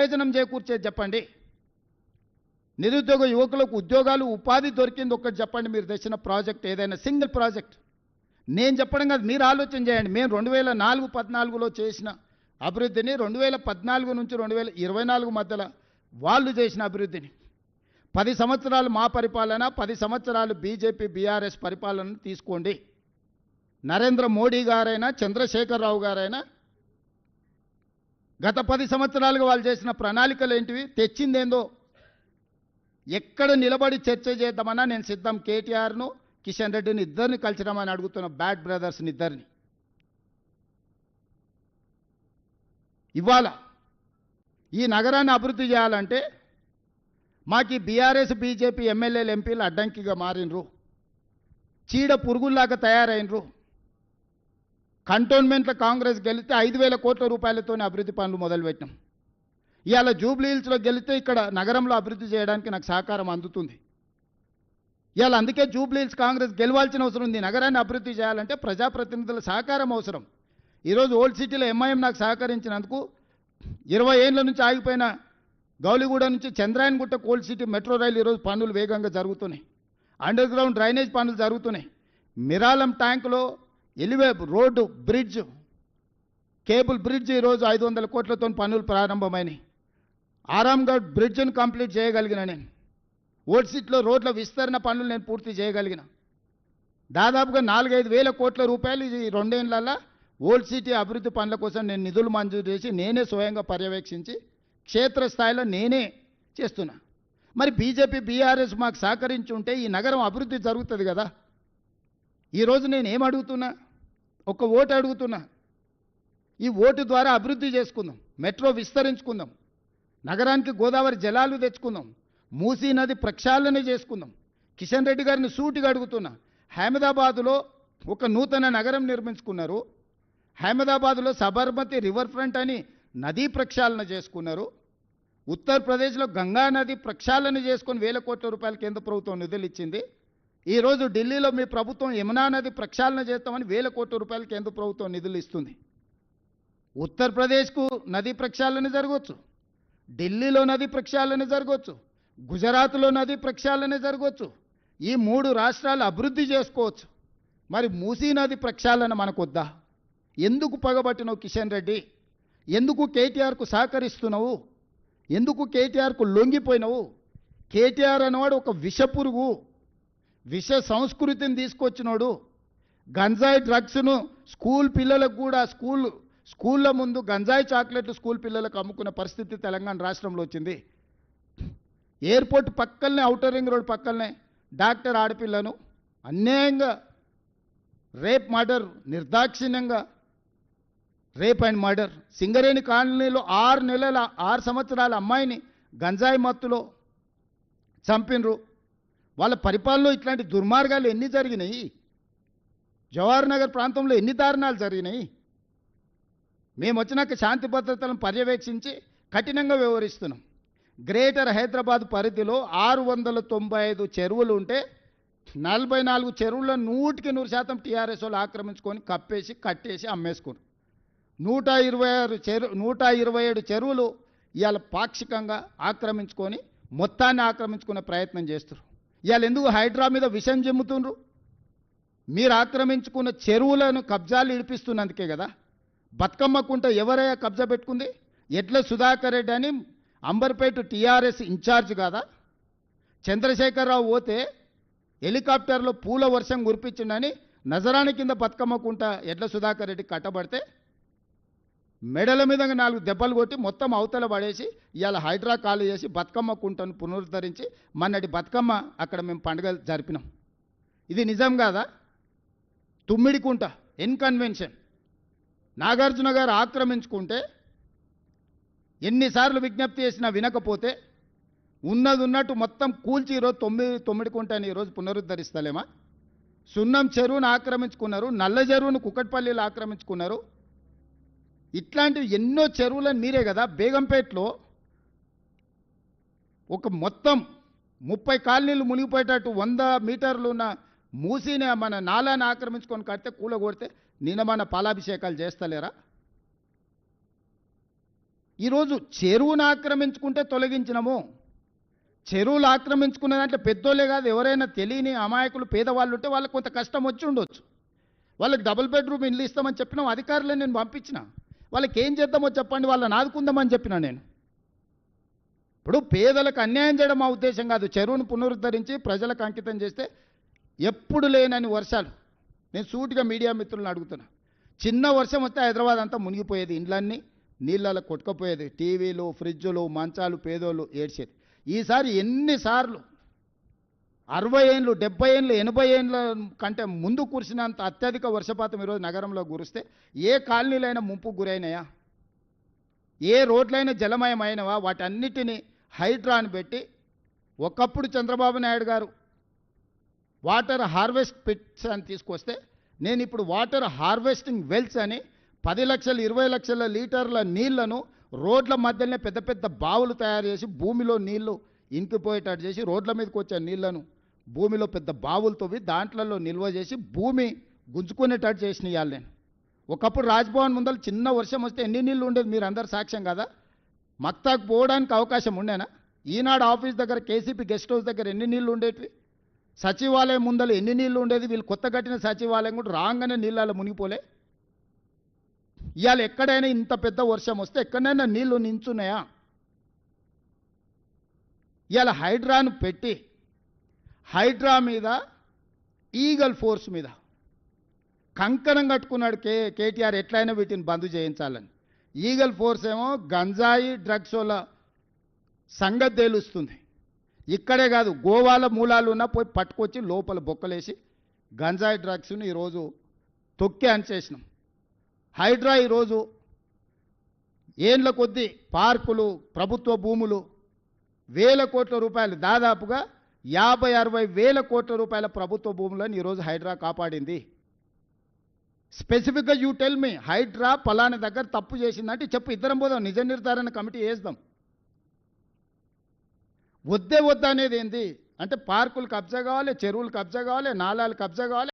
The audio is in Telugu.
ప్రయోజనం చేకూర్చేది చెప్పండి. నిరుద్యోగ యువకులకు ఉద్యోగాలు ఉపాధి దొరికింది ఒక్కటి చెప్పండి. మీరు తెచ్చిన ప్రాజెక్ట్ ఏదైనా సింగిల్ ప్రాజెక్ట్. నేను చెప్పడం కాదు మీరు ఆలోచన చేయండి. మేము రెండు వేల నాలుగు పద్నాలుగులో చేసిన అభివృద్ధిని రెండు వేల పద్నాలుగు నుంచి రెండు వేల ఇరవై నాలుగు మధ్యలో వాళ్ళు చేసిన అభివృద్ధిని. పది సంవత్సరాలు మా పరిపాలన పది సంవత్సరాలు బీజేపీ బీఆర్ఎస్ పరిపాలన తీసుకోండి. నరేంద్ర మోడీ గారైనా చంద్రశేఖరరావు గారైనా గత పది సంవత్సరాలుగా వాళ్ళు చేసిన ప్రణాళికలు ఏంటివి? తెచ్చిందేందో? ఎక్కడ నిలబడి చర్చ చేద్దామన్నా నేను సిద్ధం కేటీఆర్ను కిషన్ రెడ్డిని ఇద్దరిని కలిసినామని అడుగుతున్న బ్యాడ్ బ్రదర్స్ని ఇద్దరిని. ఇవాళ ఈ నగరాన్ని అభివృద్ధి చేయాలంటే మాకు బీఆర్ఎస్ బీజేపీ ఎమ్మెల్యేలు ఎంపీలు అడ్డంకిగా మారినరు. చీడ పురుగుల్లాగా తయారైనరు. కంటోన్మెంట్లో కాంగ్రెస్ గెలిస్తే ఐదు వేల కోట్ల రూపాయలతోనే అభివృద్ధి పనులు మొదలుపెట్టినాం ఇవాళ జూబ్లీ హిల్స్లో గెలిస్తే ఇక్కడ నగరంలో అభివృద్ధి చేయడానికి నాకు సహకారం అందుతుంది. ఇవాళ అందుకే జూబ్లీ హిల్స్ కాంగ్రెస్ గెలవాల్సిన అవసరం ఉంది. నగరాన్ని అభివృద్ధి చేయాలంటే ప్రజాప్రతినిధుల సహకారం అవసరం. ఈరోజు ఓల్డ్ సిటీలో ఎంఐఎం నాకు సహకరించినందుకు ఇరవై ఏళ్ళ నుంచి ఆగిపోయిన గౌలిగూడ నుంచి చంద్రాయన్గుట్ట కోల్డ్ సిటీ మెట్రో రైలు ఈరోజు పనులు వేగంగా జరుగుతున్నాయి. అండర్ గ్రౌండ్ డ్రైనేజ్ పనులు జరుగుతున్నాయి. Miralam ట్యాంకులో elevated road bridge cable bridge ఈరోజు ఐదు వందల కోట్లతో పనులు ప్రారంభమైనవి ఆరాంగఢ్ బ్రిడ్జ్ను కంప్లీట్ చేయగలిగిన నేను. ఓల్డ్ సిటీలో రోడ్ల విస్తరణ పనులు నేను పూర్తి చేయగలిగిన. దాదాపుగా నాలుగైదు వేల కోట్ల రూపాయలు ఈ రెండేళ్ళలో ఓల్డ్ సిటీ అభివృద్ధి పనుల కోసం నేను నిధులు మంజూరు చేసి నేనే స్వయంగా పర్యవేక్షించి క్షేత్రస్థాయిలో నేనే చేస్తున్నా. మరి బీజేపీ బీఆర్ఎస్ మాకు సహకరించి ఉంటే ఈ నగరం అభివృద్ధి జరుగుతుంది కదా? ఈరోజు నేను ఏం అడుగుతున్నా? ఒక ఓటు అడుగుతున్నా. ఈ ఓటు ద్వారా అభివృద్ధి చేసుకుందాం. మెట్రో విస్తరించుకుందాం. నగరానికి గోదావరి జలాలు తెచ్చుకుందాం. మూసీ నది ప్రక్షాళన చేసుకుందాం. కిషన్ రెడ్డి గారిని సూటిగా అడుగుతున్నా. అహ్మదాబాదులో ఒక నూతన నగరం నిర్మించుకున్నారు. అహ్మదాబాద్లో సబర్మతి రివర్ ఫ్రంట్ అని నదీ ప్రక్షాళన చేసుకున్నారు. ఉత్తరప్రదేశ్లో గంగా నది ప్రక్షాళన చేసుకొని వేల కోట్ల రూపాయల కేంద్ర ప్రభుత్వం నిధులు ఇచ్చింది. ఈరోజు ఢిల్లీలో మీ ప్రభుత్వం యమునా నది ప్రక్షాళన చేస్తామని వేల కోట్ల రూపాయలు కేంద్ర ప్రభుత్వం నిధులు ఇస్తుంది. ఉత్తరప్రదేశ్కు నది ప్రక్షాళన జరగవచ్చు ఢిల్లీలో నది ప్రక్షాళన జరగవచ్చు గుజరాత్లో నది ప్రక్షాళన జరగవచ్చు ఈ మూడు రాష్ట్రాలు అభివృద్ధి చేసుకోవచ్చు. మరి మూసీ నది ప్రక్షాళన మనకొద్దా? ఎందుకు పగబట్టినవు కిషన్ రెడ్డి? ఎందుకు కేటీఆర్కు సహకరిస్తున్నావు? ఎందుకు కేటీఆర్కు లొంగిపోయినావు? కేటీఆర్ అనేవాడు ఒక విషపురుగు. విష సంస్కృతిని తీసుకొచ్చినోడు గంజాయి డ్రగ్స్ను స్కూల్ పిల్లలకు కూడా స్కూల్ స్కూళ్ళ ముందు గంజాయి చాక్లెట్లు స్కూల్ పిల్లలకు అమ్ముకున్న పరిస్థితి తెలంగాణ రాష్ట్రంలో వచ్చింది. ఎయిర్పోర్ట్ పక్కనే అవుటర్ రింగ్ రోడ్ పక్కనే డాక్టర్ ఆడపిల్లను అన్యాయంగా రేప్ మర్డర్ నిర్దాక్షిణ్యంగా రేప్ అండ్ మర్డర్ సింగరేణి కాలనీలో ఆరు నెలల ఆరు సంవత్సరాల అమ్మాయిని గంజాయి మత్తులో చంపినరు. వాళ్ళ పరిపాలనలో ఇట్లాంటి దుర్మార్గాలు ఎన్ని జరిగినాయి? జవహర్ నగర్ ప్రాంతంలో ఎన్ని దారుణాలు జరిగినాయి? మేము వచ్చినాక శాంతి భద్రతలను పర్యవేక్షించి కఠినంగా వ్యవహరిస్తున్నాం. గ్రేటర్ హైదరాబాద్ పరిధిలో ఆరు వందల తొంభై ఐదు చెరువులు ఉంటే నలభై నాలుగు చెరువుల్లో నూటికి నూరు శాతం టీఆర్ఎస్ వాళ్ళు ఆక్రమించుకొని కప్పేసి కట్టేసి అమ్మేసుకున్నారు. నూట ఇరవై ఆరు చెరు నూట ఇరవై ఏడు చెరువులు ఇవాళ పాక్షికంగా ఆక్రమించుకొని మొత్తాన్ని ఆక్రమించుకునే ప్రయత్నం చేస్తారు ఇవాళ ఎందుకు హైడ్రా మీద విషం చెమ్ముతుండ్రు మీరు ఆక్రమించుకున్న చెరువులను కబ్జాలు ఇడిపిస్తున్నందుకే కదా. బతుకమ్మకుంట ఎవరయ్యా కబ్జా పెట్టుకుంది? ఎడ్ల సుధాకర్ రెడ్డి అని అంబర్పేట టీఆర్ఎస్ ఇన్ఛార్జ్ కాదా? చంద్రశేఖరరావు పోతే హెలికాప్టర్లో పూల వర్షం కురిపించిండని నజరాని కింద బతుకమ్మకుంట ఎడ్ల సుధాకర్ రెడ్డి కట్టబడితే మెడల మీద నాలుగు దెబ్బలు కొట్టి మొత్తం అవతల పడేసి ఇవాళ హైడ్రా కాలు చేసి బతుకమ్మ కుంటను పునరుద్ధరించి మొన్నటి బతుకమ్మ అక్కడ మేము పండుగ జరిపినాం. ఇది నిజం కాదా? తుమ్మిడి కుంట ఇన్కన్వెన్షన్ నాగార్జున గారు ఆక్రమించుకుంటే ఎన్నిసార్లు విజ్ఞప్తి చేసినా వినకపోతే ఉన్నది ఉన్నట్టు మొత్తం కూల్చి ఈరోజు తొమ్మిది తొమ్మిది కుంటాను ఈరోజు పునరుద్ధరిస్తలేమా? సున్నం చెరువును ఆక్రమించుకున్నారు నల్ల చెరువును కుక్కట్పల్లిలో ఆక్రమించుకున్నారు ఇట్లాంటివి ఎన్నో చెరువులను మీరే కదా బేగంపేటలో ఒక మొత్తం ముప్పై కాలనీలు మునిగిపోయేటట్టు వంద మీటర్లు ఉన్న మూసిని మన నాలాన్ని ఆక్రమించుకొని కడితే కూల కొడితే నిన్న మన పాలాభిషేకాలు చేస్తలేరా? ఈరోజు చెరువును ఆక్రమించుకుంటే తొలగించినము. చెరువులు ఆక్రమించుకున్నదంటే పెద్దోళ్ళే కాదు ఎవరైనా తెలియని అమాయకులు పేదవాళ్ళు ఉంటే వాళ్ళకి కొంత కష్టం వచ్చి ఉండొచ్చు. వాళ్ళకి డబుల్ బెడ్రూమ్ ఇల్లు ఇస్తామని చెప్పినాం అధికారులే నేను పంపించిన. వాళ్ళకి ఏం చేద్దామో చెప్పండి వాళ్ళని ఆదుకుందామని చెప్పిన నేను. ఇప్పుడు పేదలకు అన్యాయం చేయడం మా ఉద్దేశం కాదు. చెరువును పునరుద్ధరించి ప్రజలకు అంకితం చేస్తే ఎప్పుడు లేనని వర్షాలు. నేను సూటిగా మీడియా మిత్రులను అడుగుతున్నా. చిన్న వర్షం వస్తే హైదరాబాద్ అంతా మునిగిపోయేది. ఇండ్లన్నీ నీళ్ళలో కొట్టుకపోయేది. టీవీలు ఫ్రిడ్జులు మంచాలు పేదోళ్ళు ఏడ్చేది. ఈసారి ఎన్నిసార్లు అరవై ఏళ్ళు డెబ్బై ఏళ్ళు ఎనభై ఏళ్ళ కంటే ముందు కురిసినంత అత్యధిక వర్షపాతం ఈరోజు నగరంలో కురిస్తే ఏ కాలనీలైనా ముంపుకు గురైనాయా? ఏ రోడ్లైనా జలమయమైనవా? వాటన్నిటిని హైడ్రాన్ పెట్టి ఒకప్పుడు చంద్రబాబు నాయుడు గారు వాటర్ హార్వెస్ట్ పిట్స్ అని తీసుకొస్తే నేను ఇప్పుడు వాటర్ హార్వెస్టింగ్ వెల్స్ అని పది లక్షలు ఇరవై లక్షల లీటర్ల నీళ్ళను రోడ్ల మధ్యలోనే పెద్ద పెద్ద బావులు తయారు చేసి భూమిలో నీళ్ళు ఇంకిపోయేటట్టు చేసి రోడ్ల మీదకి వచ్చే నీళ్ళను భూమిలో పెద్ద బావులు తవ్వి దాంట్లలో నిల్వ చేసి భూమి గుంజుకునేటట్టు చేసిన ఇవాళ నేను. ఒకప్పుడు రాజ్భవన్ ముందర చిన్న వర్షం వస్తే ఎన్ని నీళ్ళు ఉండేది మీరు అందరు సాక్ష్యం కదా. మక్తాకు పోవడానికి అవకాశం ఉండేనా? ఈనాడు ఆఫీస్ దగ్గర కేసీపీ గెస్ట్ హౌస్ దగ్గర ఎన్ని నీళ్ళు ఉండేటివి? సచివాలయం ముందర ఎన్ని నీళ్ళు ఉండేది? వీళ్ళు కొత్త కట్టిన సచివాలయం కూడా రాగానే నీళ్ళలో మునిగిపోలే. ఇవాళ ఎక్కడైనా ఇంత పెద్ద వర్షం వస్తే ఎక్కడైనా నీళ్ళు నించున్నాయా? ఇవాళ హైడ్రాను పెట్టి హైడ్రా మీద ఈగల్ ఫోర్స్ మీద. కంకణం కట్టుకున్నాడు కే కేటీఆర్ ఎట్లయినా వీటిని బంద్ చేయించాలని. ఈగల్ ఫోర్స్ ఏమో గంజాయి డ్రగ్స్ వల్ల సంగతి తేలుస్తుంది. ఇక్కడే కాదు గోవాల మూలాలు ఉన్నా పోయి పట్టుకొచ్చి లోపల బొక్కలేసి గంజాయి డ్రగ్స్ని ఈరోజు తొక్కి అంచేసినాం. హైడ్రా ఈరోజు ఏండ్ల కొద్దీ పార్కులు ప్రభుత్వ భూములు వేల కోట్ల రూపాయలు దాదాపుగా యాభై అరవై వేల కోట్ల రూపాయల ప్రభుత్వ భూములను ఈరోజు హైడ్రా కాపాడింది. స్పెసిఫిక్గా యూ టెల్ మీ హైడ్రా పలాని దగ్గర తప్పు చేసిందంటే చెప్పు ఇద్దరం పోదాం నిజ నిర్ధారణ కమిటీ వేద్దాం వద్దే వద్ద అనేది ఏంది? అంటే పార్కులు కబ్జా కావాలి చెరువులు కబ్జా కావాలి నాలాలు కబ్జా కావాలి.